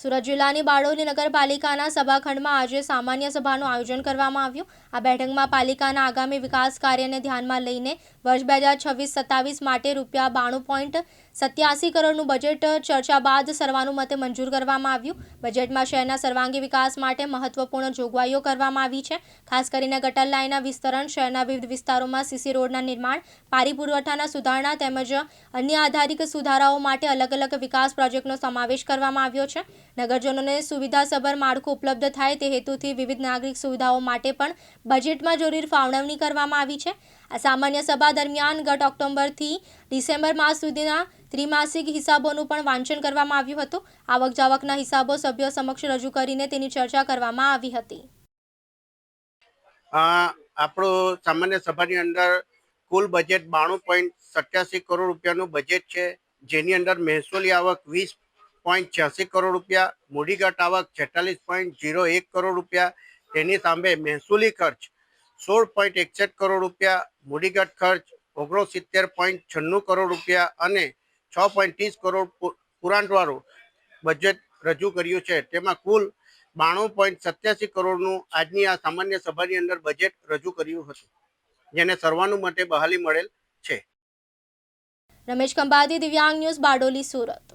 સુરત જિલ્લાની બારડોલી નગરપાલિકાના સભાખંડમાં આજે સામાન્ય સભાનું આયોજન કરવામાં આવ્યું. આ બેઠકમાં પાલિકાના આગામી વિકાસ કાર્યને ધ્યાનમાં લઈને વર્ષ બે હજાર છવ્વીસ સત્તાવીસ માટે રૂપિયા બાણું પોઈન્ટ સત્યાસી કરોડનું બજેટ ચર્ચા બાદ સર્વાનુમતે મંજૂર કરવામાં આવ્યું. બજેટમાં શહેરના સર્વાંગી વિકાસ માટે મહત્વપૂર્ણ જોગવાઈઓ કરવામાં આવી છે. ખાસ કરીને ગટર લાઇનના વિસ્તરણ, શહેરના વિવિધ વિસ્તારોમાં સીસી રોડના નિર્માણ, પારી પુરવઠાના સુધારણા તેમજ અન્ય આધારિત સુધારાઓ માટે અલગ અલગ વિકાસ પ્રોજેક્ટનો સમાવેશ કરવામાં આવ્યો છે. નગરજનોને સુવિધાસભર માળખું ઉપલબ્ધ થાય તે હેતુથી વિવિધ નાગરિક સુવિધાઓ માટે પણ બજેટમાં જરૂરી ફાળવણી કરવામાં આવી છે. આ સામાન્ય સભા દરમિયાન ગત ઓક્ટોબરથી ડિસેમ્બર માસ સુધીના ત્રિમાસિક હિસાબોનું પણ વાંચન કરવામાં આવ્યું હતું. આવક જાવકના હિસાબો સભ્યો સમક્ષ રજૂ કરીને તેની ચર્ચા કરવામાં આવી હતી. આપણું સામાન્ય સભાની અંદર કુલ બજેટ બાણું પોઈન્ટ સત્યાસી કરોડ રૂપિયાનું બજેટ છે. જેની અંદર મહેસૂલી આવક વીસ પોઈન્ટ છ્યાસી કરોડ રૂપિયા મૂડીગત આવક છેતાલીસ પોઈન્ટ જીરો એક કરોડ રૂપિયા, તેની સામે મહેસૂલી ખર્ચ સોળ પોઈન્ટ એકસઠ કરોડ રૂપિયા મૂડીગત ખર્ચ ઓગણસિત્તેર પોઈન્ટ છન્નું કરોડ રૂપિયા અને છ પોઈન્ટ ત્રીસ કરોડ પુ- પુરાંતવાળું બજેટ રજૂ કર્યું છે. તેમાં કુલ બાણું પોઈન્ટ સત્યાસી કરોડનું આજની આ સામાન્ય સભાની અંદર બજેટ રજૂ કર્યું હતું, જેને સર્વાનુમતે બહાલી મળેલ છે. રમેશ કંબાદી દિવ્યાંગ ન્યૂઝ, બારડોલી, સુરત.